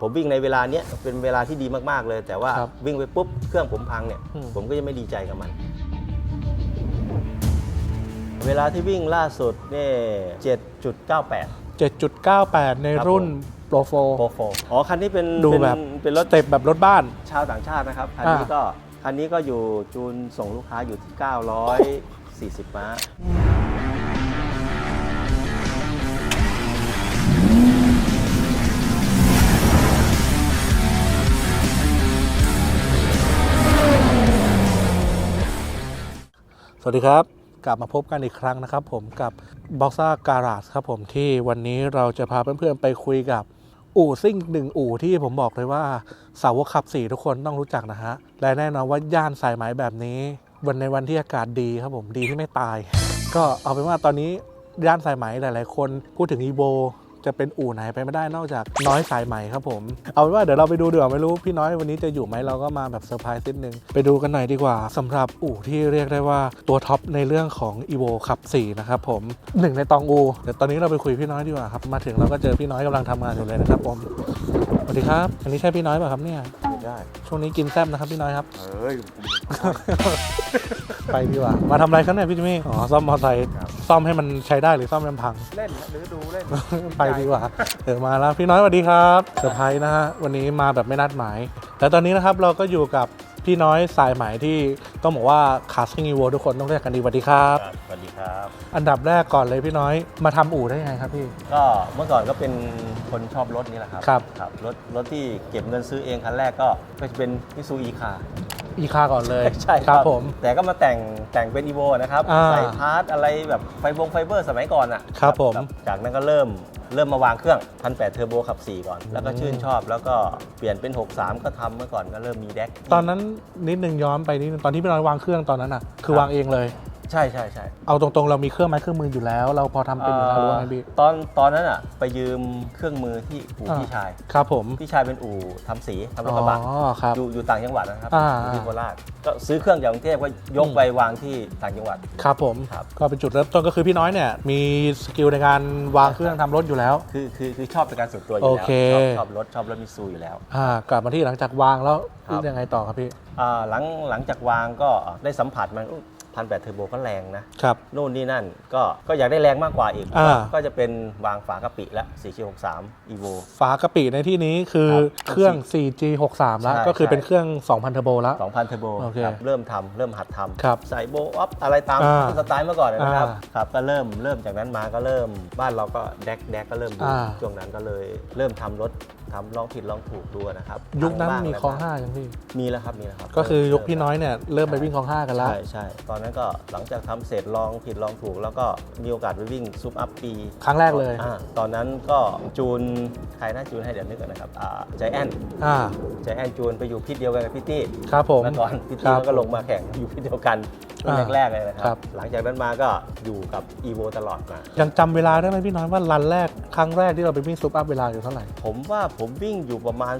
ผมวิ่งในเวลาเนี้ยเป็นเวลาที่ดีมากๆเลย แต่ว่าครับวิ่งไปปุ๊บเครื่องผมพังเนี่ยอืม ผมก็จะไม่ดีใจกับมัน เวลาที่วิ่งล่าสุดเนี่ย7.98 7.98 ในครับรุ่นผม Pro 4โปรโฟอ๋อคันนี้เป็นดูเป็นแบบ เป็นรถ สเต็ปแบบรถบ้าน ชาวต่างชาตินะครับ คันนี้อ่า ก็คันนี้ก็อยู่จูนส่งลูกค้าอยู่ที่ 940 ม้า สวัสดีครับ กลับมาพบกันอีกครั้งนะครับ ผมกับ b o x a Garage ครับผมที่วันนี้เราจะพาเพื่อนๆไปคุยกับอู่ซิ่งหนึ่งอู่ที่ผมบอกเลยว่าสาวกขับสี่ทุกคนต้องรู้จักนะฮะ และแน่นอนว่าย่านสายไหมแบบนี้ วันในวันที่อากาศดีครับผมดีที่ไม่ตาย ก็เอาเป็นว่าตอนนี้ย่านสายไหมหลาย ๆ คนพูดถึงอีโบ จะเป็นอู่ไหนไปไม่ได้นอกจากน้อยสายใหม่ครับผม เอาเป็นว่าเดี๋ยวเราไปดูเดี๋ยวไม่รู้พี่น้อยวันนี้จะอยู่ไหมเราก็มาแบบเซอร์ไพรส์นิดนึง ไปดูกันหน่อยดีกว่าสำหรับอู่ที่เรียกได้ว่าตัวท็อปในเรื่องของ e v o ขับ4นะครับผมหนึ่งในตองอูเดี๋ยวตอนนี้เราไปคุยพี่น้อยดีกว่าครับมาถึงเราก็เจอพี่น้อยกำลังทำงานอยู่เลยนะครับผม วัสดีครับ อันนี้ใช่พี่น้อยป่ะครับเนี่ยได้ ช่วงนี้กินแซบนะครับพี่น้อยครับเอ้ยไปดีกว่า มาทำอะไรครับเนี่ยพี่จิมมี่ อ๋อซ่อมมอเตอร์ไซค์ครับซ่อมให้มันใช้ได้หรือซ่อมให้มันพัง เล่นหรือดูเล่นไปดีกว่า เดี๋ยวมาแล้วพี่น้อยสวัสดีครับเซอร์ไพรส์นะฮะ วันนี้มาแบบไม่นัดหมาย แต่ตอนนี้นะครับเราก็อยู่กับ พี่น้อยสายไหมที่ต้องบอกว่าคาสซิ่งอีโวทุกคนต้องเรียกกันดีสวัสดีครับ ครับสวัสดีครับ อันดับแรกก่อนเลยพี่น้อยมาทำอู่ได้ยังไงครับพี่ ก็เมื่อก่อนก็เป็นคนชอบรถนี่แหละครับครับ ครับรถรถที่เก็บเงินซื้อเองคันแรกก็ก็จะเป็นมิซูอีคาอีคาก่อนเลยใช่ครับผม แต่ก็มาแต่งแต่งเป็นอีโวนะครับ อ่าใส่พาร์ทอะไรแบบไฟบงไฟเบอร์สมัยก่อนอะครับผม จากนั้นก็เริ่ม เริ่มมาวางเครื่องพันแปดเทอร์โบขับ 4 ก่อน แล้วก็ชื่นชอบแล้วก็เปลี่ยนเป็น 63 ก็ทำเมื่อก่อนก็เริ่มมีแดก ตอนนั้นนิดนึงย้อนไปนิดนึงตอนที่พี่น้อยวางเครื่องตอนนั้นอะ คือครับ วางเองเลย ใช่ใช่ใช่เอาตรงๆ เรามีเครื่องไม้เครื่องมืออยู่แล้ว เราพอทำเป็นอยู่แล้วหรือว่าไงพี่ตอนตอนนั้นอะ ไปยืมเครื่องมือที่อู่อ่าพี่ชาย ครับผม พี่ชายเป็นอู่ทำสีทำรถกระบะอ๋อครับ อยู่อยู่ต่างจังหวัดนะครับอ่า อยู่ที่โคราชก็ซื้อเครื่องจากกรุงเทพก็ยกอืมไปวางที่ต่างจังหวัด ครับผม ครับ ก็เป็นจุดเริ่มต้นก็คือพี่น้อยเนี่ยมีสกิลในการวางเครื่องทำรถอยู่แล้ว คือคือคือชอบเป็นการส่วนตัวอยู่โอแล้วเค ชอบชอบรถชอบรถมิตซูอยู่แล้ว อ่ากลับมาที่หลังจากวางแล้วครับ ยังไงต่อครับพี่ อ่าหลังหลังจากวางก็ได้สัมผัสมัน พันแปดเทอร์โบก็แรงนะครับ นู่นนี่นั่นก็ก็อยากได้แรงมากกว่าอีก อ่า ก็จะเป็นวางฝากระปิละ463 evo ฝากระปิในที่นี้คือครับเครื่อง 4G 63แล้ว ใช่ก็คือใช่ เป็นเครื่อง 2,000เทอร์โบแล้ว 2,000เทอร์โบโอเคครับเริ่มทำเริ่มหัดทำครับใส่โบออฟอะไรตามอ่าสไตล์เมื่อก่อนนะครับอ่าครับ ก็เริ่มเริ่มจากนั้นมาก็เริ่มบ้านเราก็แดกแดกก็เริ่มดูอ่า ช่วงนั้นก็เลยเริ่มทำรถ ทำลองผิดลองถูกดูนะครับยุคนั้นทำบ้างมีะไรคลองบ้ห้ายังพี่ มีแล้วครับมีแล้วครับก็คือยุคพี่เริ่มน้อยเนี่ยเริ่มไปวิ่งคลองห้ากันแล้ว ใช่ใช่ตอนนั้นก็หลังจากทำเสร็จลองผิดลองถูก แล้วก็มีโอกาสไปวิ่งซุปอัพปี ครั้งแรกเลยอ่าตอนนั้นก็จูนใครน่าจูนให้เดี๋ยวนึกก่อนนะครับใจแอนอ่าใจแอนจูนไปอยู่พิทเดียวกันกับพี่ตี้ครับผมเมื่อก่อนพี่คตี้รับก็ลงมาแข่งอยู่พิทเดียวกัน รุ่นอ่าแรกๆเลยนะคครัรับ บ หลังจากนั้นมาก็อยู่กับ e v o ตลอดมา ยังจำเวลาได้ไหมพี่น้อยว่ารันแรกครั้งแรกที่เราไปวิ่งซุปอัพเวลาอยู่เท่าไหร่ผมว่าผมวิ่งอยู่ประมาณ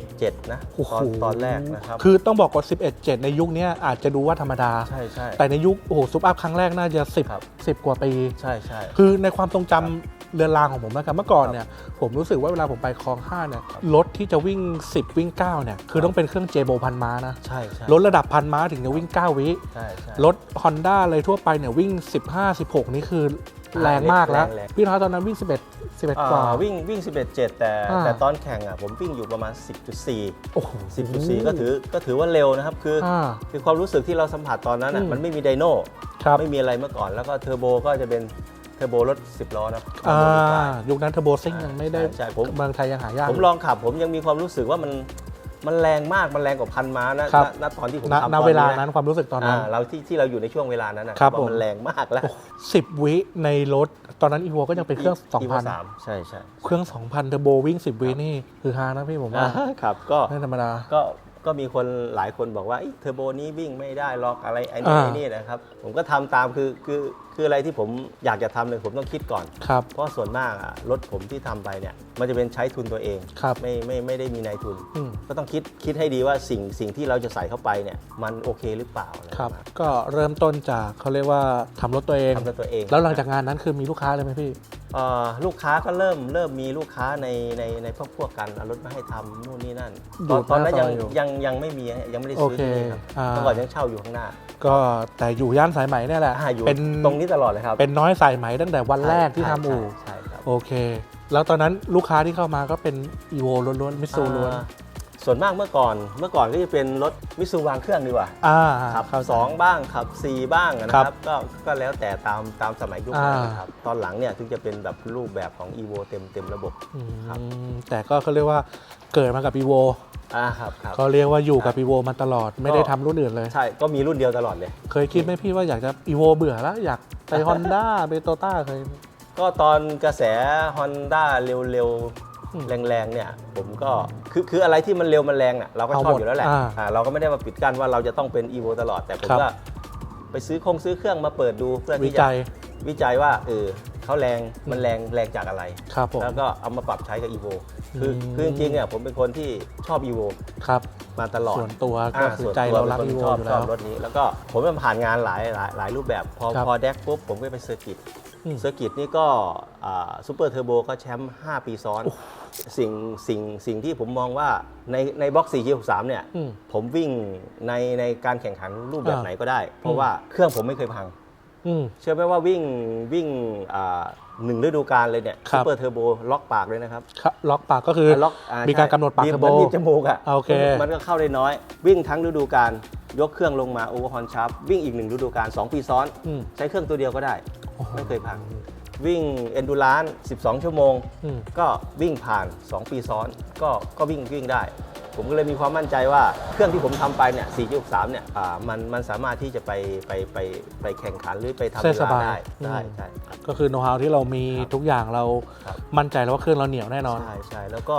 11.7 นะโอ้โหตอนตอนแรกนะครับ คือต้องบอกว่า11 7 ในยุคเนี้ยอาจจะดูว่าธรรมดา ใช่ใช่ แต่ในยุคโอ้โหซุปอัพครั้งแรกน่าจะ ครับ 10 10 กว่าปี ใช่ใช่ คือในความทรงจำ เรือนรางของผมนะครับเมื่อก่อนเนี่ยผมรู้สึกว่าเวลาผมไปคลองห้าเนี่ยครับรถที่จะวิ่ง 10 วิ่ง9เนี่ยคือต้องเป็นเครื่องเจโบพันม้านะใช่ใช่รถระดับพันม้าถึงจะวิ่ง 9 วิใช่ใช่รถ Honda อะไรทั่วไปเนี่ยวิ่ง 15 16 นี่คือแรงมากแล้วแรงแรงพี่น้อยตอนนั้นวิ่ง 11 11 กว่าอ่าวิ่งวิ่ง 11.7 แต่อ่าแต่ตอนแข่งอะผมวิ่งอยู่ประมาณ 10.4โอ้โห10.4 ก็ถือก็ถือว่าเร็วนะครับ คือออ่าคือความรู้สึกที่เราสัมผัสตอนนั้นอะอืมมันไม่มีไดโน่ครับไม่มีอะไรเมื่อก่อนแล้วก็เทอร์โบก็จะเป็น เทอร์โบรถ10ล้อนะอ่าเทอร์โบดีกว่า ยุคนั้นเทอร์โบซิ่งยังไม่ได้ใช่ใช่ผม เมืองไทยยังหายาก ผมลองขับผมยังมีความรู้สึกว่ามันมันแรงมากมันแรงกว่าพันม้านะครับ ณณตอนที่ผมณทำณตอนเวลานี้นั้นความรู้สึกตอนนั้น อ่าเราที่ที่เราอยู่ในช่วงเวลานั้นนะครับว่าผม มันแรงมากแล้วสิบวิในรถ ตอนนั้นอีโวก็ยังเป็นเครื่อง ที่ว่า2,000สามใช่ใช่เครื่อง 2,000เทอร์โบวิ่ง 10 วินี่คือฮานะพี่ผมว่าอ่าครับก็ ไม่ธรรมดา ก็ ก็มีคนหลายคนบอกว่าเอ้ยเทอร์โบนี้วิ่งไม่ได้หรอกอะไรไอ้นี่อ่าไอ้นี่นะครับ ผมก็ทำตามคือคือคืออะไรที่ผมอยากจะทำเลยผมต้องคิดก่อนครับเพราะส่วนมากอะรถผมที่ทำไปเนี่ยมันจะเป็นใช้ทุนตัวเองครับไม่ไม่ไม่ได้มีนายทุนอืมก็ต้องคิดคิดให้ดีว่าสิ่งสิ่งที่เราจะใส่เข้าไปเนี่ยมันโอเคหรือเปล่าอะไรครับประมาณก็เริ่มต้นจากเขาเรียกว่าทำรถตัวเองทำด้วยตัวเอง แล้วหลังจากงานนั้นคือมีลูกค้าเลยไหมพี่เอ่อลูกค้าก็เริ่มเริ่มมีลูกค้าในในในพวกพวกกันเอารถมาให้ทำนู่นนี่นั่น อยู่ตอนตอนนั้นหน้ายังซอยอยู่ยังยังไม่มีฮะยังไม่ได้โอซื้อเคที่นี่ครับอ่า เมื่อก่อนยังเช่าอยู่ข้างหน้าก็แต่อยู่ย่านสายไหมเนี่ยแหละอ่าอยู่เป็นตรงนี้ตลอดเลยครับเป็นน้อยสายไหมตั้งแต่วันแรกที่ใช่ทำอู่ใช่ใช่ครับโอเค แล้วตอนนั้นลูกค้าที่เข้ามาก็เป็นอีโวล้วนๆมิซูล้วน อ่า ส่วนมากเมื่อก่อนเมื่อก่อนก็จะเป็นรถมิซูวางเครื่องดีกว่าอ่าขับเข้าใจสองบ้างขับสี่บ้างนะคครัรับบก็ก็แล้วแต่ตามตามสมัยยุคอ่านั้นครับตอนหลังเนี่ยถึงจะเป็นแบบรูปแบบของ EVO เต็มเต็มระบบอืมครับแต่ก็เขาเรียกว่าเกิดมากับอีโวอ่าครับครับเขาเรียกว่าอยู่กับครับอีโวมาตลอดไม่ได้ทำรุ่นอื่นเลยใช่ก็มีรุ่นเดียวตลอดเลย เคยคิดไหมพี่ว่าอยากจะอีโวเบื่อแล้วอยากไปฮอนด้าไปโตต้าเคยก็ตอนกระแส Honda เร็วอืมๆ แรงๆเนี่ยผมก็คือคืออะไรที่มันเร็วมันแรงอะเราก็ชเอาอบหมดอยู่แล้วแหละอ่าอ่าเราก็ไม่ได้มาปิดกั้นว่าเราจะต้องเป็น EVO ตลอดแต่ผมครับก็ไปซื้อคงซื้อเครื่องมาเปิดดูเพื่อวิที่จะจัยวิจัยว่าเออเขาแรงมันแรงแรงจากอะไรครับผมแล้วก็เอามาปรับใช้กับ EVO คืออืมคือจริงๆเนี่ยผมเป็นคนที่ชอบ EVO ครับมาตลอดส่วนตัวก็อ่าคือส่วนใจตัวเรารักเป็นอีคนโวชอบอยู่ชแล้อบวรถนี้ แล้วก็ผมมันผ่านงานหลายหลายหลายรูปแบบ พอครับพอแดกปุ๊บผมก็ไปเซอร์กิตอืม เซอร์กิตนี่ก็ซูเปอร์เทอร์โบก็แชมป์5 ปีซ้อน สิ่งสิ่งสิ่งที่ผมมองว่าในในบล็อก4 6 3เนี่ยอืมผมวิ่งในในการแข่งขันรูปแบบอ่าไหนก็ได้ เพราะว่าเครื่องผมไม่เคยพังอืมเชื่อไหมว่าวิ่งวิ่งอ่าหนึ่งฤดูกาลเลยเนี่ยครัซูบเปอร์เทอร์โบล็อกปากเลยนะครับครับล็อกปากก็คือล็อกอ่มีการใช่กำหนดปากบีบเทอร์โบมันบีบจมูกอะโอเคมันก็เข้าได้น้อย วิ่งทั้งฤดูกาลยกเครื่องลงมาโอเวอร์ฮอนชาร์ปวิ่งอีกหนึ่งฤดูกาล2ปีซ้อนอืมใช้เครื่องตัวเดียวก็ได้โอ้โห ไม่เคยพัง วิ่งเอนดูราน12 ชั่วโมง อืม ก็วิ่งผ่าน 2 ปีซ้อน ก็ก็วิ่งวิ่งได้ ผมก็เลยมีความมั่นใจว่าเครื่องที่ผมทำไปเนี่ย 4.3 เนี่ยอ่ามันมันสามารถที่จะไปไปไปไปแข่งขันหรือไปทำเส้เวนสลาบาย ได้ได้อืมใช่ครับก็คือโน้ตฮาวที่เรามีครับทุกอย่างเราครับ มั่นใจแล้วว่าเครื่องเราเหนียวแน่นอน ใช่ใช่แล้วก็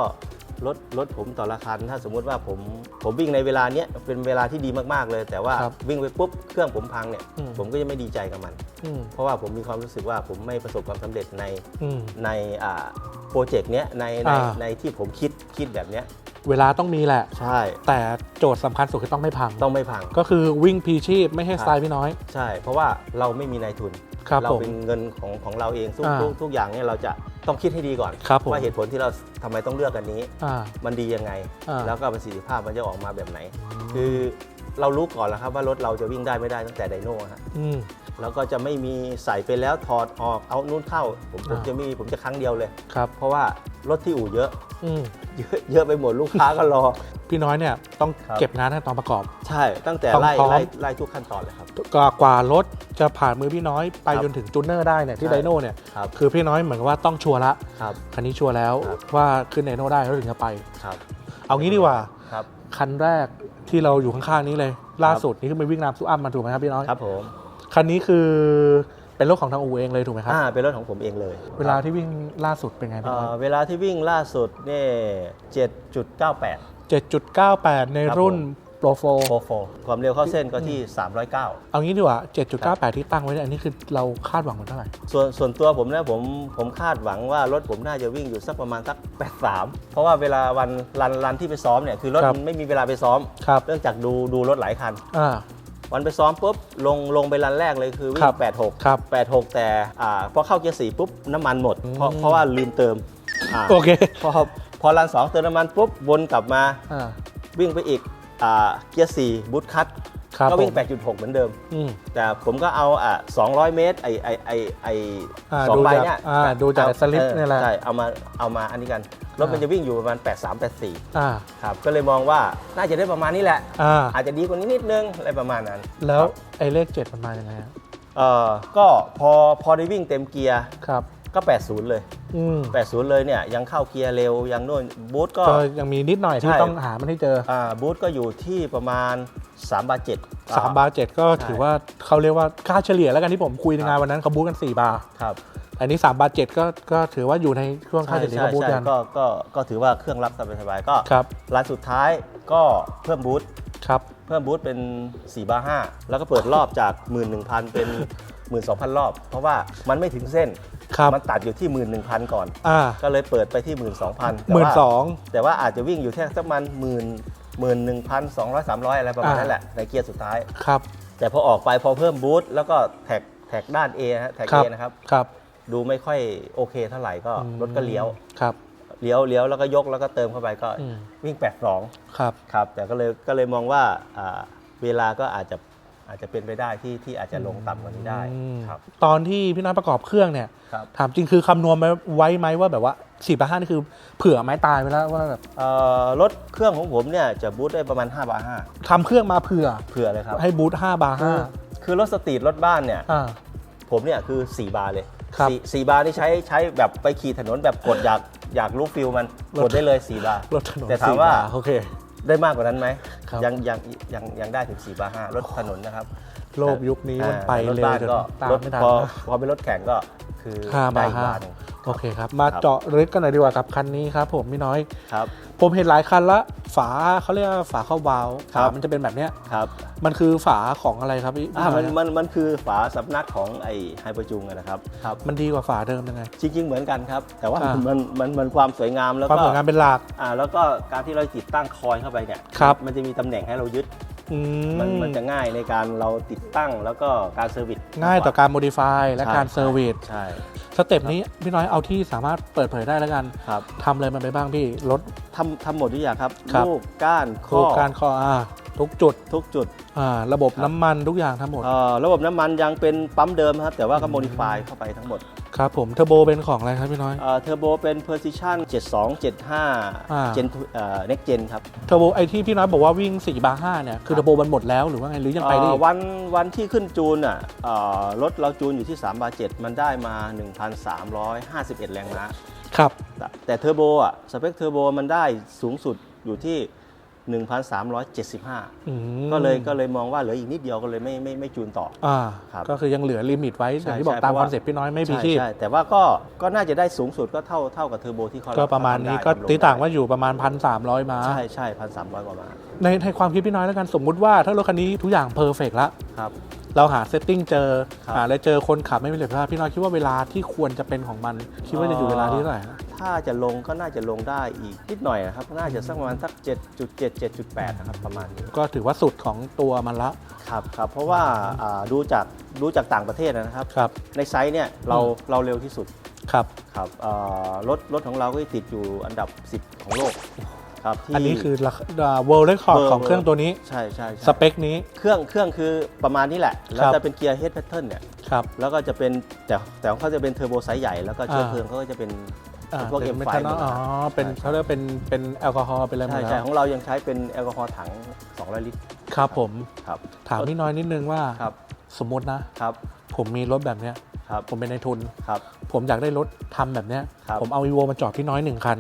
รถรถผมต่อละคัน ถ้าสมมุติว่าผมผมวิ่งในเวลาเนี้ยเป็นเวลาที่ดีมากๆเลย แต่ว่าครับวิ่งไปปุ๊บเครื่องผมพังเนี่ยอืม ผมก็จะไม่ดีใจกับมัน อืมเพราะว่าผมมีความรู้สึกว่าผมไม่ประสบความสำเร็จในอืม ในอ่าโปรเจกต์เนี้ยในในอ่า ในที่ผมคิดคิดแบบเนี้ยเวลาต้องมีแหละ ใช่แต่โจทย์สำคัญสุดคือต้องไม่พัง ต้องไม่พัง ก็คือวิ่งพีชีพไม่ให้ครับ สไตล์พี่น้อย ใช่ เพราะว่าเราไม่มีนายทุน ครับเราผมเป็นเงินของของเราเองทุกอ่าทุกทุกอย่างเนี่ยเราจะต้องคิดให้ดีก่อน ครับผม ว่าเหตุผลที่เราทำไมต้องเลือกอันนี้ อ่า มันดียังไง อ่า แล้วก็ประสิทธิภาพมันจะออกมาแบบไหน คือ เรารู้ก่อนแล้วครับว่ารถเราจะวิ่งได้ไม่ได้ตั้งแต่ไดโน่ฮะอืม แล้วก็จะไม่มีใส่ไปแล้วถอดออกเอานู่นเข้า ผมผมอ่า จะมีผมจะครั้งเดียวเลย ครับเพราะว่ารถที่อู่เยอะ อืมเยอะเยอะไปหมดลูกค้าก็รอ พี่น้อยเนี่ยต้องครับ เก็บงานให้ตอนประกอบ ใช่ตั้งแต่ต้องไล่พร้อม ไล่ไล่ทุกขั้นตอนเลยครับ กว่ากว่ารถจะผ่านมือพี่น้อยไปครับจนถึงจูเนอร์ได้เนี่ยที่ใช่ ไดโน่เนี่ยครับคือพี่น้อยเหมือนกับว่าต้องชัวร์ละครับ คันนี้ชัวร์แล้วครับ ว่าขึ้นไดโน่ได้แล้วถึงจะไป ครับเอางี้ดีกว่า ครับ คันแรกที่เราอยู่ข้างๆนี้เลย ล่าสุดนี่คือไปวิ่งน้ำซุอัมมาถูกไหมครับพี่น้อยครับผมคันนี้คือเป็นรถของทางอูเองเลยถูกไหมครับอ่าเป็นรถของผมเองเลย เวลาที่วิ่งล่าสุดเป็นไงพี่เอ่น้ออยเวลาที่วิ่งล่าสุดเนี่ย7.98 7.98 ในครับรุ่นผมโปร โฟโฟโฟความเร็วเข้าเส้นก็ที่ 309 เอางี้ดีกว่า 7.98 ที่ตั้งไว้เนี่ยอันนี้คือเราคาดหวังมันเท่าไหร่ ส่วนส่วนตัวผมนะผมผมคาดหวังว่ารถผมน่าจะวิ่งอยู่สักประมาณสัก 83 เพราะว่าเวลาวันรันรันที่ไปซ้อมเนี่ยคือรถครับมันไม่มีเวลาไปซ้อม ครับ เนื่องจากดูดูรถหลายคัน อ่า วันไปซ้อมปุ๊บลงลงไปรันแรกเลยคือวิ่ครัง บ 86 ครับ 86 แต่อ่าพอเข้าเกียร์สี่ปุ๊บน้ำมันหมด เพราะอืมเพราะว่าลืมเติมอ่าโอเคพอพอรันสองเติมน้ำมันปุ๊บวนกลับมา อ่า วิ่งไปอีกอ่า เกียร์สี่บูทคัทครับก็วิ่ง ผม8.6 เหมือนเดิม อืมแต่ผมก็เอาอะ200 เมตร ไอไอไอไออ่าสองดูใบจากเนี่ยอ่าดูจากเอสลิปออเนี่ยแหละ ใช่เอามาเอามาอันนี้กัน รถมันอ่า จะวิ่งอยู่ประมาณ 83 84 อ่าครับ ก็เลยมองว่าน่าจะได้ประมาณนี้แหละ อ่าอาจจะดีกว่านี้นิดนึง อะไรประมาณนั้นแล้วไอ้เลข7มันมายังไงฮะเอ่อก็พอพอได้วิ่งเต็มเกียร์ ครับ ก็ 80 เลย อืม80 เลยเนี่ยยังเข้าเกียร์เร็วยังโน่นบูทก็ ก็ยังมีนิดหน่อยที่ใช่ ต้องหามันให้เจออ่าบูทก็อยู่ที่ประมาณ3บาท7 3บาร์เจ็ดก็ถือว่าเขาเรียกว่าค่าเฉลี่ยแล้วกันที่ผมคุยในงานวันนั้นเขาบูธกัน4บาร์ครับ อันนี้3บาร์เจ็ดก็ก็ถือว่าอยู่ในช่วงค่าใช่เฉลี่ยใช่เขาบูธใช่กัน ก็ก็ก็ถือว่าเครื่องรับสบายๆก็ครับร้านสุดท้ายก็เพิ่มบูทครับ เพิ่มบูทเป็น4บาร์5แล้วก็เปิดรอบจาก 11,000 เป็น 12,000 รอบ เพราะว่ามันไม่ถึงเส้น ครับมันตัดอยู่ที่ 11,000 ก่อน อ่าก็เลยเปิดไปที่ 12,000หมื่นแต่ว่าสองแต่ว่าอาจจะวิ่งอยู่แค่สักประมาณหมื่นหมื่นหนึ่งพันสองร้อยสามร้อยอะไรประมาณอ่านั้นแหละในเกียร์สุดท้าย ครับแต่พอออกไปพอเพิ่มบูทแล้วก็แท็กแท็กด้าน A นะฮะแท็กครั A บนะครับ ครับ ดูไม่ค่อยโอเคเท่าไหร่ก็รถก็เลี้ยว ครับ เลี้ยวเลี้ยวแล้วก็ยกแล้วก็เติมเข้าไปก็อืม วิ่ง 82 ครับ ครับ แต่ก็เลยก็เลยมองว่าอ่าเวลาก็อาจจะ อาจจะเป็นไปได้ที่ที่อาจจะลงต่ำกว่านี้ได้อืมครับ ตอนที่พี่น้อยประกอบเครื่องเนี่ย ครับถามจริงคือคำนวณไว้ไหมว่าแบบว่าสี่บาห้านี่คือเผื่อไม้ตายไปแล้วว่าแบบเอ่อรถเครื่องของผมเนี่ยจะบูทได้ประมาณ5บาร์ทำเครื่องมาเผื่อ5เผื่อเลยครับให้บูทห้าบาร์คืห้าอคือรถสตรีทรถบ้านเนี่ย อ่า ผมเนี่ยคือ 4 บาร์เลยครับสี่สี่บาร์นี่ใช้ใช้แบบไปขี่ถนนแบบกดอยากอยากรู้ฟิลมันรถ กดได้เลย 4 บาร์ รถถนนแต่ถามสี่ว่าบร์โอเค ได้มากกว่านั้นไหมครับ ยังยังยังยังได้ถึง4บาร์5รถถนนนะครับ โลกยุคนี้มันอ่าไปรถเร็วบ้านจนก็ตามรถไม่ทันพอนะพอเป็นรถแข่งก็คือห้าบาร์ได้อีกห้าบาร์หนึ่งโอเคครับ มาครับเจาะลึกกันหน่อยดีกว่ากับคันนี้ครับผมพี่น้อยครับ ผมเห็นหลายคันละฝาเขาเรียกว่าฝาเข้าวาล์วครัฝาบมันจะเป็นแบบเนี้ยครับ มันคือฝาของอะไรครับพี่อ่าพี่มันน้อยมันมันคือฝาสำนักของไอ้ไฮเปอร์จุงอะนะครับครับ มันดีกว่าฝาเดิมยังไงจริง ๆ เหมือนกันครับ แต่ว่าอ่ามัมันมันมันความสวยงามแล้วความก็สวยงามเป็นหลักอ่าแล้วก็การที่เราติดตั้งคอยเข้าไปเนี่ยครับมันจะมีตำแหน่งให้เรายึด อืมันมันจะง่ายในการเราติดตั้งแล้วก็การเซอร์วิสง่ายต่อการโมดิฟายและใช่การเซอร์วิสใช่สเต็ปนี้พี่น้อยเอาที่สามารถเปิดเผยได้แล้วกันครับทำอะไรมันไปบ้างพี่รถทำทำหมดทุกอย่างครับครับลูกก้านโคข้รองการคออ่าทุกจุดทุกจุด อ่าระบบครับน้ำมันทุกอย่างทั้งหมด เอ่อระบบน้ำมันยังเป็นปั๊มเดิมครับ แต่ว่าก็โมดิฟายเข้าไปทั้งหมดครับผมเทอร์โบเป็นของอะไรครับพี่น้อยเทอร์โบเป็น Precision 72อ่า75 Gen เอ่อ Next Gen ครับเทอร์โบไอที่พี่น้อยบอกว่าวิ่ง4บาร์5เนี่ยคือครับเทอร์โบมันหมดแล้วหรือว่าไงหรือยังไปได้เอ่อีอกวันวันที่ขึ้นจูนอะเอ่อรถเราจูนอยู่ที่3บาร์7มันได้มา 1,351 แรงม้าครับ แต่แต่เทอร์โบอะ สเปคเทอร์โบมันได้สูงสุดอยู่ที่ 1,375 อืมก็เลยก็เลยมองว่าเหลืออีกนิดเดียวก็เลยไม่ไม่ไม่จูนต่อ อ่าครับก็คือยังเหลือลิมิตไว้อย่างที่บอกใช่ตามเพคราะอนว่าเซ็ปต์พี่น้อยไม่พีใช่ชีพใช่แต่ว่าก็ก็น่าจะได้สูงสุดก็เท่าเท่ากับเทอร์โบที่เขาก็ประมาณนี้เขก็ทำได้ตีต่างลว่าอยู่ประมาณพันสามร้อยม้า ใช่ใช่พันสามร้อยกว่ามาในในความคิดพี่น้อยแล้วกันสมมุติว่าถ้ารถคันนี้ทุกอย่างเพอร์เฟกแล้วครับ เราหาเซตติ้งเจอครับ หาแล้วเจอคนขับไม่มีประสิทธิภาพพี่น้อยคิดว่าเวลาที่ควรจะเป็นของมัน คิดว่าจะอยู่เวลาที่เท่าไหร่นะ ถ้าจะลงก็น่าจะลงได้อีกนิดหน่อยนะครับ น่าจะสักประมาณสัก 7.7 7.8 นะครับประมาณนี้ก็ถือว่าสุดของตัวมันละ ครับครับเพราะว่าอ่าดูจากดูจากต่างประเทศนะครับ ครับ ในไซส์เนี่ยเราเราเร็วที่สุดครับ ครับอ่ารถรถของเราก็ติดอยู่อันดับ 10 ของโลกครับที่ อันนี้คือราคา world record เบอร์ ของเครื่องตัวนี้ ใช่ใช่ใช่สเปคนี้ เครื่องเครื่องคือประมาณนี้แหละ แล้วครับ จะเป็นเกียร์เฮดแพทเทิร์นเนี่ย ครับ แล้วก็จะเป็นแต่แต่ของเขาจะเป็นเทอร์โบไซส์ใหญ่ แล้วก็เชื้ออ่าเพลิงเขาก็จะเป็น อ่าพวกเป็น M5 เมทานอลอ๋อเป็นใช่เขาเรียกว่าเป็นเป็นแอลกอฮอล์เป็นอะไรหมใช่ดใช่แล้วของเรายังใช้เป็นแอลกอฮอล์ถัง 200 ลิตรครับผมครับถามพี่น้อยนิดนึงว่าครับสมมตินะครับ ผมมีรถแบบเนี้ยครับผมเป็นนายทุน ครับ ผมอยากได้รถทำแบบเนี้ยครับ ผมเอาวีโวมาจอดพี่น้อยหนึ่งคัน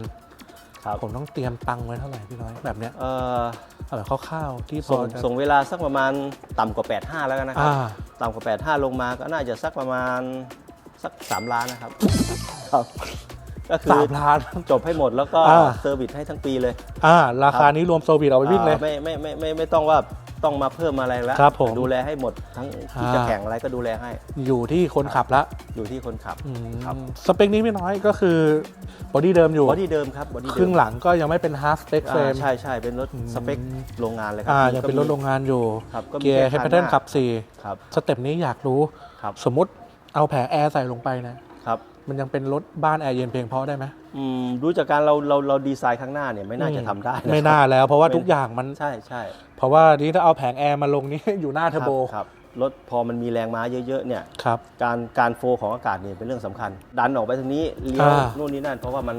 ครับผมต้องเตรียมตังค์ไว้เท่าไหร่พี่น้อยแบบเนี้ยเอ่อเอาแบบคร่าวๆที่พส่องจะส่งเวลาสักประมาณต่ำกว่า 85 แล้วกันนะครับ อ่าต่ำกว่า 85 ลงมาก็น่าจะสักประมาณสัก 3 ล้านนะครับครับ ก็คืสาอมล้านจบให้หมดแล้วก็อ่า เซอร์วิสให้ทั้งปีเลยอ่าราคานี้รวมโซวิตเอาไปวิ่งเลย อ่าไม่ไม่ไม่ไม่ไม่ต้องว่าต้องมาเพิ่มอะไรแล้วครับผมดูแลให้หมดทั้งที่อ่าจะแข่งอะไรก็ดูแลให้อยู่ที่คนขับละอยู่ที่คนขับ อืมครับ สเปคนี้พี่น้อยก็คือบอดี้เดิมอยู่บอดี้เดิมครับบอดี้คเดิรึ่มงหลังก็ยังไม่เป็น half spec อ่า frame ใช่ใช่เป็นรถอืม สเปคโรงงานเลยครัอ่ามียังเป็นก็รมีถโรงงานอยู่ ครับก็มีเกียร์แค่เฮดคัแพนทเทิร์นหน้าขับสี่ครับสเต็ปนี้อยากรู้ ครับ สมมุติเอาแผงแอร์ใส่ลงไปนะครับ มันยังเป็นรถบ้านแอร์เย็นเพียงพอได้ไหมอืมรู้จากการเราเราเราดีไซน์ข้างหน้าเนี่ยไม่น่าจะทำได้ะไม่น่าแล้ว เพราะว่าทุกอย่างมันใช่ใช่เพราะว่านี้ถ้าเอาแผงแอร์มาลงนี่ อยู่หน้าเทอร์โบครับครับรถพอมันมีแรงม้าเยอะๆเนี่ย ครับ การการโฟของอากาศเนี่ยเป็นเรื่องสำคัญ ดันออกไปทางนี้เลี้ยวอ่า นู่นนี่นั่น เพราะว่ามัน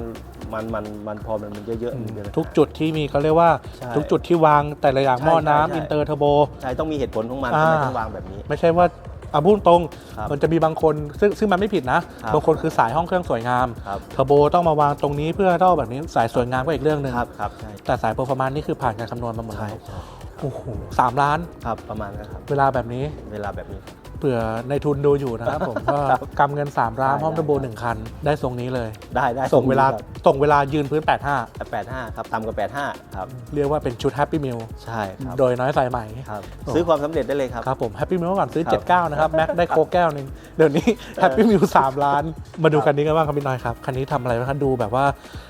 มันมันมันพอมันมันเยอะๆมันมีปัญหา ทุกจุดที่มีเขาเรียกว่าใช่ทุกจุดที่วางแต่ละอย่างใช่หม้อใช่น้ำใช่ อินเตอร์เทอร์โบ ใช่ต้องมีเหตุผลของมันอ่าทำไมต้องวางแบบนี้ ไม่ใช่ว่า อาพูดตรงครับมันจะมีบางคนซึ่งซึ่งมันไม่ผิดนะครับบางคนคือสายห้องเครื่องสวยงามครับ เทอร์โบต้องมาวางตรงนี้เพื่อเท่าแบบนี้สายสวยงามก็อีกเรื่องหนึ่งครับครับใช่แต่สายเปอร์ฟอร์มานซ์นี่คือผ่านการคำนวณมาหมดใช่แล้วใช่โอ้โหสามล้าน ครับประมาณนั้นครับ เวลาแบบนี้เวลาแบบนี้ร เผื่อในทุนดูอยู่นะครับผมก็กำเงิน3ล้านได้พร้อมเทอร์โบหนึ่งคัน ได้ทรงนี้เลย ได้ได้ส่งเวลาครับส่งเวลายืนพื้นแปดห้าครับต่ำกว่าแปดห้าครับ85เรียกว่าเป็นชุด Happy Meal ใช่ครับ โดยน้อยสายใหม่ครับโอ้ซื้อความสำเร็จได้เลยครับ ครับผม Happy Meal ก่อนซื้อครับ79 นะครับ แม็กได้โค้กแก้วหนึ่งเดี๋ยวนี้ Happy Meal 3ล้าน มาดูคันนี้กันบ้างครับพี่น้อยครับ คันนี้ทำอะไรบ้างครับดูแบบว่า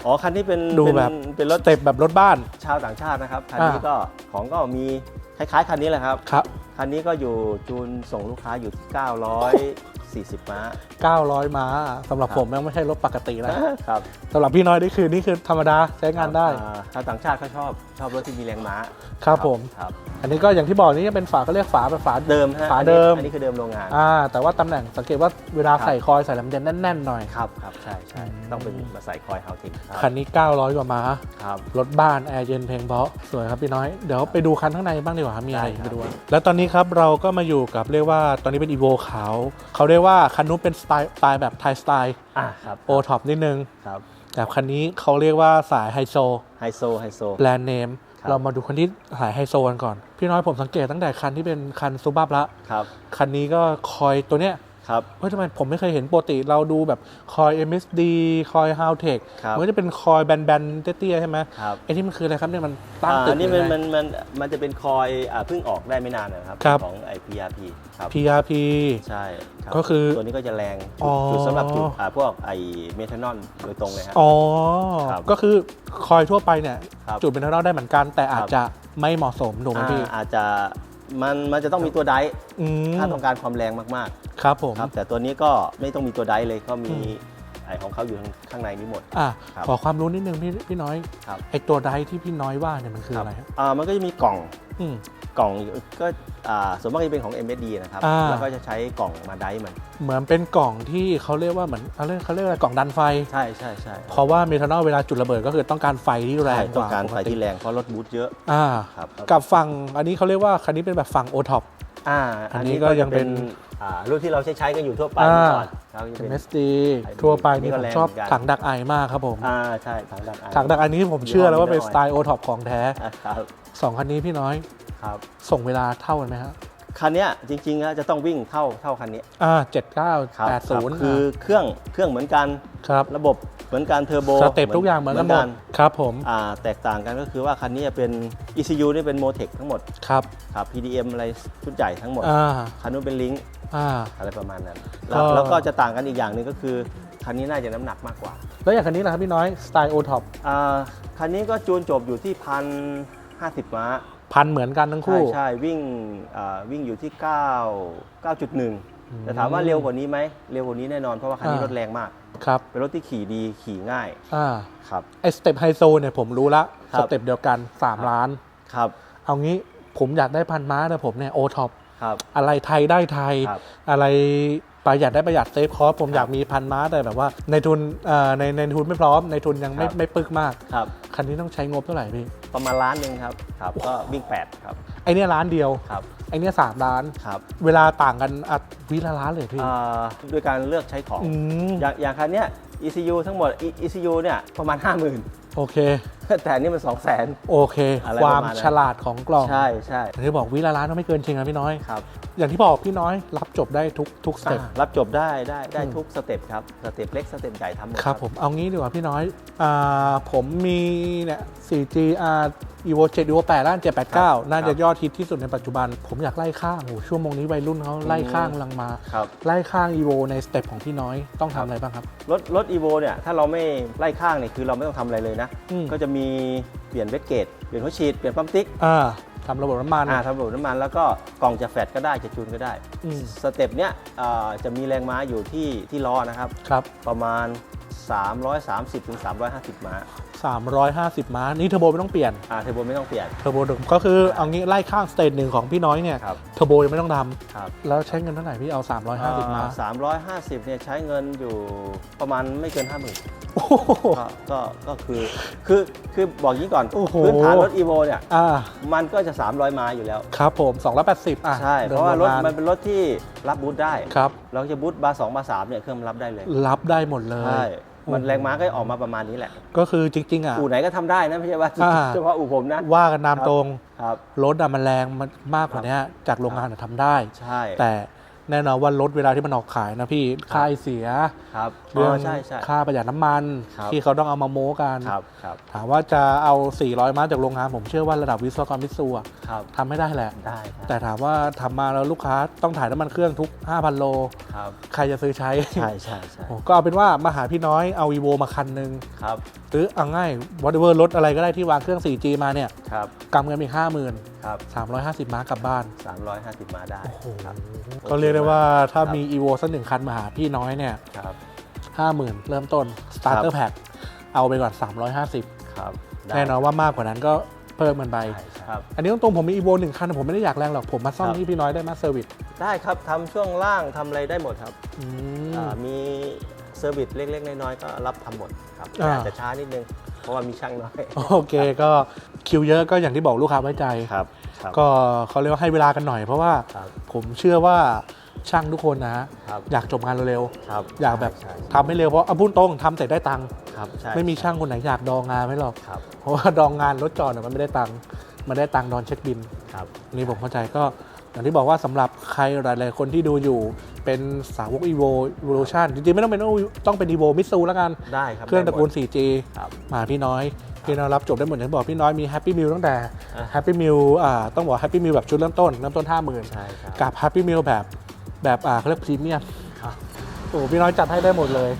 อ๋อคันนี้เป็นดูเป็นแบบเป็นรถสเต็ปแบบรถบ้าน ชาวต่างชาตินะครับคันอ่านี้ก็ของก็มีคล้ายๆคันนี้แหละครับครับ คันนี้ก็อยู่จูนส่งลูกค้าอยู่ที่ 940 ม้า 900 ม้าสำหรับครับผมแม่งไม่ใช่รถปกติแล้วครับสำหรับพี่น้อยนี่คือนี่คือธรรมดาใช้งานได้อ่ชาวต่างชาติเขาชอบชอบรถที่มีแรงม้าครับผมครับอันนี้ก็อย่างที่บอกนี่เป็นฝาก็เรียกฝาเป็นฝาเดิมฮะฝาอันนี้เดิมอันนี้คือเดิมโรงงานอ่าแต่ว่าตำแหน่งสังเกตว่าเวลาครับใส่คอยใส่แหลมเด่นแน่นๆหน่อยครับครับใช่ใช่อืมต้องเป็นมาใส่คอยเฮาทิงคันนี้ 900 กว่าม้าครับรถบ้านแอร์เย็นเพลงเพราะสวยครับพี่น้อยเดี๋ยวไปดูคันข้างในบ้างดีกว่าครับมีอะไรได้ครับไปดูแล้วตอนนี้ครับเราก็มาอยู่กับเรียกว่าตอนนี้เป็นอีโวขาวเขาเรียกว่าคันนู้นเป็นสไตล์สไตล์แบบไทยสไตล์อ่าครับโอท็อปนิดนึงครับแต่คันนี้เขาเรียกว่าสายไฮโซไฮโซไฮโซแบรนด์เนมครับเรามาดูคันที่สายไฮโซกันก่อน พี่น้อยผมสังเกตตั้งแต่คันที่เป็นคันซูบับละครับคันนี้ก็คอยตัวเนี้ย ครับเฮ้ยทำไมผมไม่เคยเห็นปกติเราดูแบบคอย MSD คอย h o w t e c h ครับมันก็จะเป็นคอยแบนๆเตี้ยๆใช่ไหมครับไอ้นี่มันคืออะไรครับเนี่ยมันตั้งอ่าตึกนี่มันเลยมันมันมันจะเป็นคอยอ่าเพิ่งออกได้ไม่นานนะครับครับของไอ PRP ครับ PRP ใช่รับก็คือตัวนี้ก็จะแรงอ๋อจุดสำหรับจุดอ่าพวกไอเมทานอลโดยตรงเลยฮะอ๋อครับก็คือคอยทั่วไปเนี่ยครับจุดเป็นเท่าได้เหมือนกันแต่อาจครับจะไม่เหมาะสมถูกไหมพี่อ่าอาจจะ มันมันจะต้องมีตัวไดร์อืมถ้าต้องการความแรงมากครับผม ๆ ครับ แต่ตัวนี้ก็ไม่ต้องมีตัวไดร์เลยก็มีอืม ไอของเขาอยู่ข้างในนี้หมด อะครับขอความรู้นิดนึงพี่พี่น้อยครับ ไอตัวไดร์ที่พี่น้อยว่าเนี่ยมันคืออะไรฮะอ่ามันก็จะมีกล่องอืม กล่องอยู่ก็อ่าส่วนมากจะเป็นของ MSD นะครับ อ่า แล้วก็จะใช้กล่องมาไดร์มัน เหมือนเป็นกล่องที่เขาเรียกว่าเหมือนเขาเรียกเขาเรียกอะไรกล่องดันไฟ ใช่ใช่ใช่เพราะว่าเมทานอลเวลาจุดระเบิดก็คือต้องการไฟที่แรใช่งกต้องว่าการปไฟติที่แรงเพราะรถบูทเยอะอ่า ครับกับฝั่งอันนี้เขาเรียกว่าคันนี้เป็นแบบฝั่งโอท็อป อ่าอันนี้ก็ยังเป็น อ่ารุ่นที่เราใช้ใช้กันอยู่ทั่วไปอ่าเมื่อก่อนเขาจะเป็น MSD ทั่วไปนี่นี่ก็ผมแรงชอบเหมือนกัน ถังดักไอมากครับผมอ่าใช่ถังดันไอถังดักไอนี้ผมเชื่อแล้วว่าเป็นยี่ห้อสไตล์โอท็อปของแท้อ่าครับสองคันนี้พี่น้อยครับส่งเวลาเท่ากันไหมฮะคันเนี้ยจริงๆอะจะต้องวิ่งเท่าเท่าคันนี้อ่าเจ็ดเก้าครับแปดศูนย์ครับคือเครื่องเครื่องเหมือนกัน ครับ ระบบ เหมือนกันเทอร์โบสเต็ปทุกอย่างเหมือนกันหมดครับผมอ่าแตกต่างกันก็คือว่าคันนี้เป็น ECU นี่เป็น Motec ทั้งหมดครับครับ PDM อะไรชุดใหญ่ทั้งหมดอ่าคันนู้นเป็นลิงก์อ่าอะไรประมาณนั้นก็แล้วแล้วก็จะต่างกันอีกอย่างหนึ่งก็คือคันนี้น่าจะน้ำหนักมากกว่า แล้วอย่างคันนี้นะครับพี่น้อยสไตล์โอท็อปอ่าคันนี้ก็จูนจบอยู่ที่พันห้าสิบม้าพันเหมือนกันทั้งใช่คู่ใช่วิ่งอ่าวิ่งอยู่ที่ 9 9.1แต่ถามว่าเร็วกว่านี้ไหมเร็วกว่านี้แน่นอนเพราะว่าคันนี้อ่ารรถแรงมาก ครับเป็นรถที่ขี่ดีขี่ง่ายอ่าครับไอสเต็ปไฮโซเนี่ยผมรู้ละครัสบเต็ปเดียวกัน 3 ล้าน ครับ เอางี้ ผมอยากได้พันม้าแต่ผมเนี่ยโอท็อปครับอะไรไทยได้ไทย ครับอะไรประหยัดได้ประหยัดเซฟคอสผมครับอยากมีพันม้าแต่แบบว่าในทุนเอ่อในในทุนไม่พร้อมในทุนยังไม่ครับ ไม่ปึกมาก ครับ คันนี้ต้องใช้งบเท่าไหร่พี่ ประมาณล้านหนึ่งครับครับ ก็วิ่ง8ครับไอเนี่ยล้านเดียว ครับไอเนี่ยสามล้าน ครับเวลาต่างกันอัดวิละล้านเลยพี่อ่าด้วยการเลือกใช้ของ อืมอย่างอย่างคันเนี้ย ECU ทั้งหมด E- ECU เนี่ยประมาณ 50,000 โอเค แต่อันนี่มัน200,000โอเค อะไรความประมาณนั้นฉลาดของกล่องใช่ใช่อย่างที่บอกวิละล้านก็ไม่เกินจริงนะพี่น้อย ครับอย่างที่บอกพี่น้อยรับจบได้ทุกทุกสเต็ปอ่ารับจบได้ได้ได้อืม ทุกสเต็ปครับสเต็ปเล็กสเต็ปใหญ่ทำหมด ครับผมเอางี้ดีกว่าพี่น้อยอ่าผมมีเนี่ย 4G R Evo 7 Evo 8ล้าน789 น่าจะยอดฮิตที่สุดในปัจจุบัน ผมอยากไล่ข้างโอ้โหชั่วโมงนี้วัยรุ่นเขาไล่ข้างกำลังมา ครับ ไล่ข้าง Evo ในสเต็ปของพี่น้อยต้องทำอะไรบ้างครับ รถรถ EVO เนี่ยถ้าเราไม่ไล่ข้างเนี่ยคือเราไม่ต้องทำอะไรเลยนะ อืม ก็จะมีเปลี่ยนเวทเกตเปลี่ยนหัวฉีดเปลี่ยนปั๊มติ๊กอ่าทำระบบน้ำมัน อ่าทำระบบน้ำมันแล้วก็กล่องจะแฟดก็ได้จะจูนก็ได้ อืม สเต็ปเนี้ยอ่าจะมีแรงม้าอยู่ที่ที่ล้อนะครับ ครับ ประมาณ 330ถึง350 ม้า 350 ม้า นี่เทอร์โบไม่ต้องเปลี่ยน อ่าเทอร์โบไม่ต้องเปลี่ยน เทอร์โบเดิมก็คือเอางี้ไล่ข้างสเตจหนึ่งของพี่น้อยเนี่ยครับเทอร์โบยังไม่ต้องทครับำแล้วใช้เงินเท่าไหร่พี่เอา 350 ม้าสามร้อยห้าสิบเนี่ยใช้เงินอยู่ประมาณไม่เกิน5 0,000โอ้โหก็ก็ก็คือคือคือบอกอย่างนี้ก่อนโอ้โห พื้นฐานรถ EVO เนี่ยอ่ามันก็จะ 300ม้าอยู่แล้ว ครับผม 280 อะใช่ดิเพราะว่ารถโงงมันเป็นรถที่รับบูทได้ ครับ เราจะบูทบาร์สองบาร์สามเนี่ยเครื่องมันรับได้เลย รับได้หมดเลยใช่ มันแรงม้าก็ออกมาประมาณนี้แหละ ก็คือจริงๆอะอู่ไหนก็ทำได้นะไม่ใช่ว่าอ่าเฉพาะอู่ผมนะ ว่ากันตามครับตรงครับรถอะมันแรงมันมากกว่านี้จากโรงงานอะทำได้ใช่แต่แน่นอนว่ารถเวลาที่มันออกขายนะพี่ค่าไอเสียครับ เรื่องใช่ใช่ค่าประหยัดน้ำมัน ครับ ที่เขาต้องเอามาโม้กันครับครับถามว่าจะเอา 400 ม้าจากโรงงานผมเชื่อว่าระดับวิศวกรมิตซูอะครับทำไม่ได้แหละ ได้ครับแต่ถามว่าทำมาแล้วลูกค้าต้องถ่ายน้ำมันเครื่องทุก 5,000 โล ครับใครจะซื้อใช้ใช่ใช่ใช่โอ้ก็เอาเป็นว่ามาหาพี่น้อยเอาอีโวมาคันหนึ่งครับหรือเอาง่ายวัตเวอร์รถอะไรก็ได้ที่วางเครื่อง 4G มาเนี่ยครับกำเงินอีก50,000 ครับ350 ม้ากลับบ้าน350มาได้ครับ ก็เรียกได้ว่าถ้าครับ มีอีโวสักหนึ่งคันมาหาพี่น้อยเนี่ย ครับ 50,000 เริ่มต้น starter pack เอาไปก่อน 350 ครับได้แน่นอนว่ามากกว่านั้นก็เพิ่มมันไปใช่ครับอันนี้ตรงๆผมมีอีโวหนึ่งคัน ผมไม่ได้อยากแรงหรอก ผมมาซ่อมครับที่พี่น้อยได้มาเซอร์วิส ได้ครับทำช่วงล่างทำอะไรได้หมดครับอืมอ่ามีเซอร์วิสเล็ก ๆ น้อยๆก็รับทำหมดครับอ่าอาจจะช้านิดนึง เพราะว่ามีช่างน้อย โอเคก็คิวเยอะก็อย่างที่บอกลูกค้าไว้ใจครับครับก็เขาเรียกว่าให้เวลากันหน่อยเพราะว่าครับผมเชื่อว่า ช่างทุกคนนะครับอยากจบงานเร็วครับๆอยากแบบใช่ทำให้เร็วเพราะเอาพูดตรงทำเสร็จได้ตังค์ครับใช่ไม่มีช่างคนไหนอยากดองงานไม่หรอก ครับเพราะว่าดองงานรถจอดเนี่ยมันไม่ได้ตังค์มันได้ตังค์ดอนเช็คบิน ครับ อันนี่ผมเข้าใจก็อย่างที่บอกว่าสำหรับใครหลาย ๆ คนที่ดูอยู่เป็นสาวก evo evolution จริงๆ ไม่ต้องเป็นต้องเป็น evo มิตซูแล้วกัน ได้ครับเครื่องตระกูลได้หมด 4G ครับ มาพี่น้อย พี่น้อยรับจบได้หมดอย่างที่บอกพี่น้อยมี Happy Meal ตั้งแต่ อะ Happy Meal อ่าต้องบอก Happy Meal แบบชุดเริ่มต้นเริ่มต้น 50,000 ใช่ครับกับ Happy Meal แบบ แบบอ่าเขาเรียกพรีเมียมครับโอ้พี่น้อยจัดให้ได้หมดเลย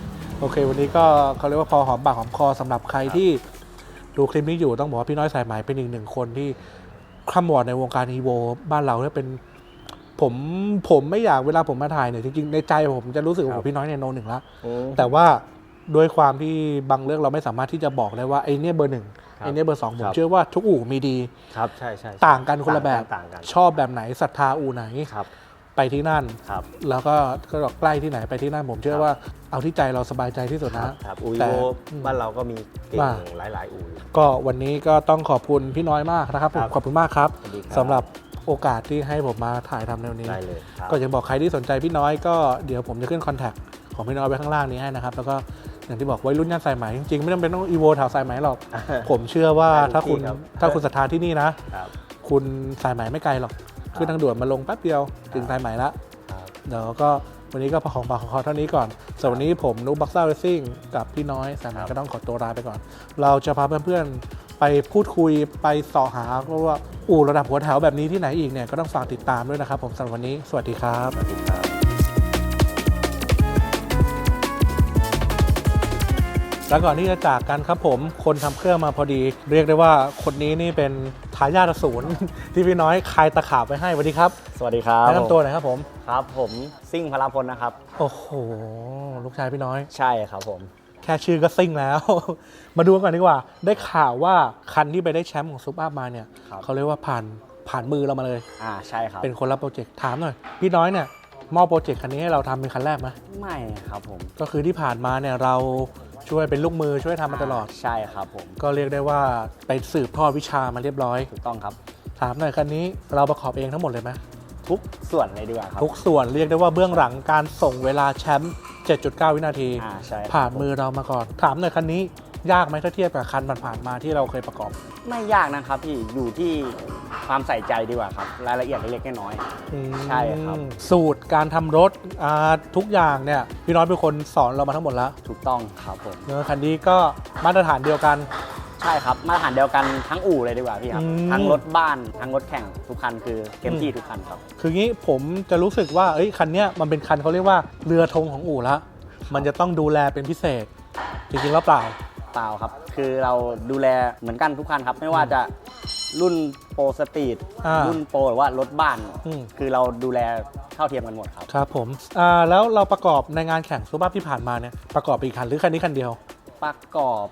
โอเค วันนี้ก็เขาเรียกว่าพอหอมปากหอมคอสำหรับใครที่ดูคลิปนี้อยู่ต้องบอกว่าพี่น้อยสายไหมเป็นอีกหนึ่งคนที่คร่ำวอดในวงการอีโวบ้านเราเนี่ยเป็นผมผมไม่อยากเวลาผมมาถ่ายเนี่ยจริงๆในใจผมจะรู้สึกว่าครับโอ้โหพี่น้อยเนี่ยโนหนึ่งละอืมแต่ว่าด้วยความที่บางเรื่องเราไม่สามารถที่จะบอกได้ว่าไอ้เนี่ยเบอร์หนึ่งครับไอ้เนี่ยเบอร์สองผมครับเชื่อว่าทุกอู่มีดี ครับใช่ใช่ใช่ต่างกันคนละแบบต่างกันชอบแบบไหนศรัทธาอู่ไหนครับ ไปที่นั่น ครับ แล้วก็ก็ใกล้ที่ไหนไปที่นั่นผมเชื่อครับว่าเอาที่ใจเราสบายใจที่สุดนะ ครับอูแต่โวอืมบ้านเราก็มีเก่งว่า หลาย ๆ อูอยู่ ก็วันนี้ก็ต้องขอบคุณพี่น้อยมากนะครับผมครับขอบคุณมากครับสวัสดีครับ สำหรับโอกาสที่ให้ผมมาถ่ายทำในวันนี้ ได้เลยครับ ก็ยังบอกใครที่สนใจพี่น้อยก็เดี๋ยวผมจะขึ้นคอนแทคของพี่น้อยไว้ข้างล่างนี้ให้นะครับ แล้วก็อย่างที่บอกวัยรุ่นย่านสายไหมจริงๆไม่ต้องเป็นต้องอีโวแถวสายไหมหรอก ผมเชื่อว่าได้ทุกถ้าคุณที่ครับ ถ้าคุณศรัทธาที่นี่นะ ครับ คุณสายไหมไม่ไกลหรอก ขึ้นทางด่วนมาลงแป๊บเดียวถึงสายไหมละครับเดี๋ยวก็วันนี้ก็พอของปากของคอเท่านี้ก่อนส่วนวันนี้ผมนุ๊กบักซ่าเรซิ่งกับพี่น้อยสายไหมครับก็ต้องขอตัวลาไปก่อน เราจะพาเพื่อนๆไปพูดคุยไปเสอหาว่าอู่ระดับหัวแถวแบบนี้ที่ไหนอีกเนี่ยก็ต้องฝากติดตามด้วยนะครับ ผมสำหรับวันนี้สวัสดีครับสวัสดีครับแล้วก่อนที่จะจากกันครับผมคนทำเครื่องมาพอดี เรียกได้ว่าคนนี้นี่เป็น ทายาทอสูรที่พี่น้อยคลายตะขาบไว้ให้สวัสดีครับสวัสดีครับแนะนำตัวหน่อยครับผมครับ ผมซิ่งพลพลนะครับ โอ้โหลูกชายพี่น้อย ใช่ครับผม แค่ชื่อก็ซิ่งแล้ว มาดูกันก่อนดีกว่า ได้ข่าวว่าคันที่ไปได้แชมป์ของซุปอัพมาเนี่ยครับ เขาเรียกว่าผ่านผ่านมือเรามาเลย อ่าใช่ครับเป็นคนรับโปรเจกต์ถามหน่อย พี่น้อยเนี่ยมอบโปรเจกต์คันนี้ให้เราทำเป็นคันแรกไหมไม่ครับผมก็คือที่ผ่านมาเนี่ยเรา ช่วยเป็นลูกมือช่วยทำมาตลอดใช่ครับผม ก็เรียกได้ว่าไปสืบทอดวิชามาเรียบร้อย ถูกต้องครับ ถามหน่อยคันนี้เราประกอบเองทั้งหมดเลยไหมทุกส่วนเลยดีกว่าครับทุกส่วนเรียกได้ว่าเบื้องหลังการส่งเวลาแชมป์ 7.9 วินาที อ่าใช่ครับผ่านมือเรามาก่อน ถามหน่อยคันนี้ ยากไหมถ้าเทียบกับคันผ่านๆมาที่เราเคยประกอบ ไม่ยากนะครับพี่อยู่ที่ความใส่ใจดีกว่าครับรายละเอียดเล็กๆน้อยอืมใช่ครับ สูตรการทำรถอ่าทุกอย่างเนี่ยพี่น้อยเป็นคนสอนเรามาทั้งหมดแล้วๆถูกต้องครับผมเนื้อะคันนี้ก็มาตรฐานเดียวกัน ใช่ครับมาตรฐานเดียวกันทั้งอู่เลยดีกว่าพี่ครับอืม ทั้งรถบ้านทั้งรถแข่งทุกคันคือเต็มที่ทุกคันครับ คืองี้ผมจะรู้สึกว่าเอ้ยคันเนี้ยมันเป็นคันเขาเรียกว่าเรือธงของอู่ละมันจะต้องดูแลเป็นพิเศษ จริงๆแล้วเปล่า เปล่าครับ คือเราดูแลเหมือนกันทุกคันครับ ไม่ว่าจะรุ่นโปรสตรีทอ่ารุ่นโปรหรือว่ารถบ้าน อืม คือเราดูแลเท่าเทียมกันหมดครับ ครับผมอ่าแล้วเราประกอบในงานแข่งซูเปอร์ที่ผ่านมาเนี่ยประกอบอีกคันหรือคันนี้คันเดียว ประกอบ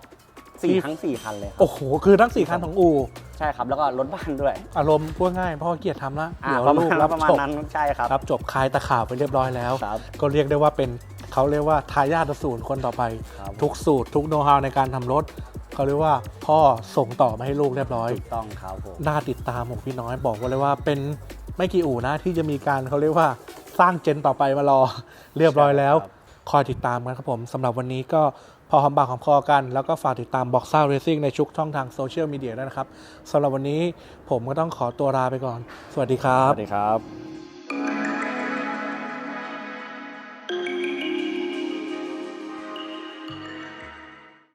ที่สี่ทั้งสี่คันเลยครับโอ้โหคือทั้งสี่คันของอู่ใช่ครับแล้วก็รถบ้านด้วยอารมณ์พูดง่ายพ่อเกียรติทำละอ่าเดี๋ยวประมาลูณกรับประมาณจบนั้นใช่ครับ รับจบคลายตะขาบไปเรียบร้อยแล้ว ครับ ก็เรียกได้ว่าเป็น เขาเรียกว่าทายาทสูตรคนต่อไป ครับทุกสูตร ทุกโน้ตฮาวในการทำรถเขาเรียกว่าพ่อส่งต่อมาให้ลูกเรียบร้อย ถูกต้องครับผม น่าติดตามของพี่น้อยบอกไว่าเลยว่าเป็นไม่กี่อู่นะที่จะมีการเขาเรียกว่าสร้างเจนต่อไปมารอ เรียบร้อยแล้วคอยติดตามกันครับผมสำหรับวันนี้ก็พอหอมปากหอมคอกัน แล้วก็ฝากติดตามบอกซ่าเรซิ่งในชุกช่องทางโซเชียลมีเดียด้วยนะครับสำหรับวันนี้ผมก็ต้องขอตัวลาไปก่อน สวัสดีครัสบ วัสดีครับ